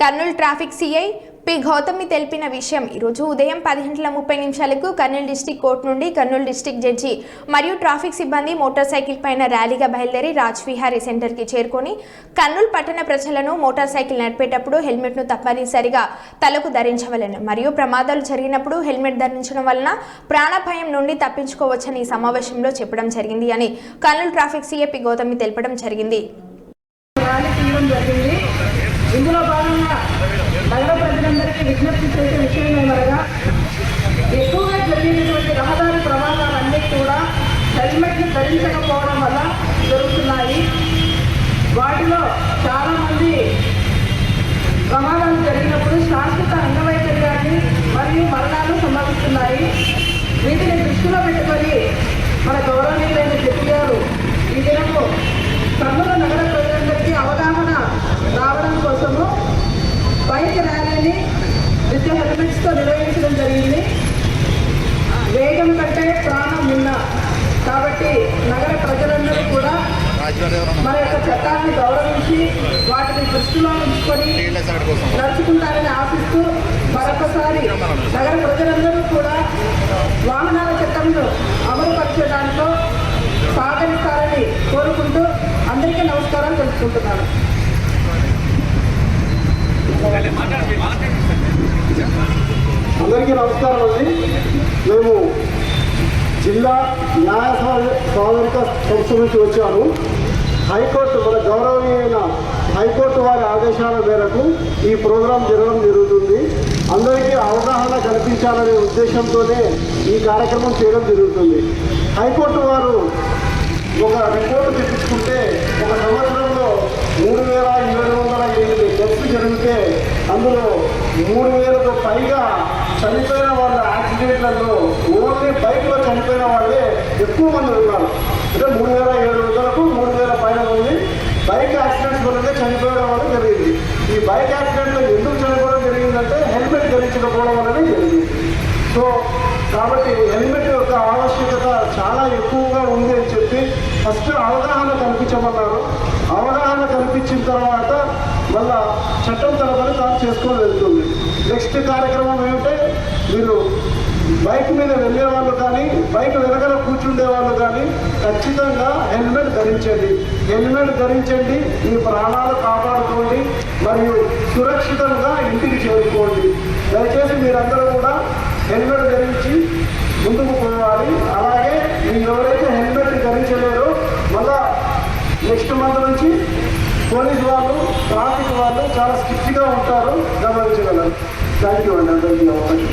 Kurnool traffic CI P Gautami తెలిపిన విషయం. ఈరోజు ఉదయం పది గంటల ముప్పై నిమిషాలకు కర్నూలు డిస్టిక్ కోర్టు నుండి కర్నూలు డిస్టిక్ జడ్జి మరియు ట్రాఫిక్ సిబ్బంది మోటార్ సైకిల్ పైన ర్యాలీగా బయలుదేరి రాజ్విహారీ సెంటర్కి చేరుకొని కర్నూలు పట్టణ ప్రజలను మోటార్ సైకిల్ నడిపేటప్పుడు హెల్మెట్ను తప్పనిసరిగా తలకు ధరించవలెను. మరియు ప్రమాదాలు జరిగినప్పుడు హెల్మెట్ ధరించడం వలన ప్రాణభయం నుండి తప్పించుకోవచ్చని ఈ సమావేశంలో చెప్పడం జరిగింది అని కర్నూలు ట్రాఫిక్ సిఏపి గౌతమి తెలపడం జరిగింది. విజ్ఞప్తి చేసే విషయం ఏమనగా ఎక్కువగా జరిగినటువంటి రహదారి ప్రమాదాలన్నీ కూడా హెల్మెట్లు ధరించకపోవడం వల్ల జరుగుతున్నాయి. వాటిలో చాలామంది ప్రమాదాలు జరిగినప్పుడు శాశ్వత అంగవైకల్యాన్ని మరియు మరణాలు సంభవిస్తున్నాయి. వీటిని దృష్టిలో పెట్టుకొని మన గౌరవనీయులైన జడ్జి గారు ఈ దినము కర్నూలు నగర ప్రజలందరికీ అవగాహన రావడం కోసము బైక్ ర్యాలీని విత్ హెల్మెట్స్తో నిర్వహించడం జరిగింది. వేగం కంటే ప్రాణం విన్న కాబట్టి నగర ప్రజలందరూ కూడా మన యొక్క చట్టాన్ని గౌరవించి వాటిని దృష్టిలో ఉంచుకొని నడుచుకుంటారని ఆశిస్తూ మరొకసారి నగర ప్రజలందరూ కూడా వాహనాల చట్టంను అమలు పరిచే సహకరిస్తారని కోరుకుంటూ అందరికీ నమస్కారం తెలుసుకుంటున్నాను అందరికీ నమస్కారం అండి. మేము జిల్లా న్యాయ సా- సాధనిక సంస్థ నుంచి వచ్చాము. హైకోర్టు మన గౌరవనీయమైన హైకోర్టు వారి ఆదేశాల మేరకు ఈ ప్రోగ్రాం జరగడం జరుగుతుంది. అందరికీ అవగాహన కల్పించాలనే ఉద్దేశంతోనే ఈ కార్యక్రమం చేయడం జరుగుతుంది. హైకోర్టు వారు ఒక రిపోర్ట్ తెప్పించుకుంటే ఒక సంవత్సరంలో మూడు వేల ఏడు వందల ఎనిమిది డెత్స్ జరిగితే అందులో మూడు వేలకు పైగా చనిపోయిన వాళ్ళ యాక్సిడెంట్లలో ఓన్లీ బైక్లో చనిపోయిన వాళ్ళే ఎక్కువ మంది ఉన్నారు. అంటే మూడు వేల ఏడు వందలకు మూడు వేల పైన ఉంది. బైక్ యాక్సిడెంట్స్ వల్లనే చనిపోయడం వల్ల జరిగింది. ఈ బైక్ యాక్సిడెంట్లో ఎందుకు చనిపోవడం జరిగిందంటే హెల్మెట్ ధరించకపోవడం వల్లనే జరిగింది. సో కాబట్టి హెల్మెట్ యొక్క ఆవశ్యకత చాలా ఎక్కువగా ఉంది అని చెప్పి ఫస్ట్ అవగాహన కల్పించమన్నారు. అవగాహన కల్పించిన తర్వాత మళ్ళా చట్టం తరపున తాను చేసుకొని వెళ్తుంది. నెక్స్ట్ కార్యక్రమం ఏమిటంటే మీరు బైక్ మీద వెళ్ళే వాళ్ళు కానీ బైక్ వెనకాల కూర్చుండే వాళ్ళు కానీ ఖచ్చితంగా హెల్మెట్ ధరించండి. హెల్మెట్ ధరించండి మీ ప్రాణాలు కాపాడుకోండి మరియు సురక్షితంగా ఇంటికి చేరుకోండి. దయచేసి మీరందరూ కూడా హెల్మెట్ ధరించి ముందుకు పోవాలి అలాగే మీరు ఎవరైతే హెల్మెట్ ధరించలేరో మళ్ళా నెక్స్ట్ మంత్ నుంచి పోలీస్ వాళ్ళు ట్రాఫిక్ వాళ్ళు చాలా స్ట్రిక్ట్గా ఉంటారు. గమనించగలరు. థ్యాంక్ యూ అండి. అందరికీ అవకాశం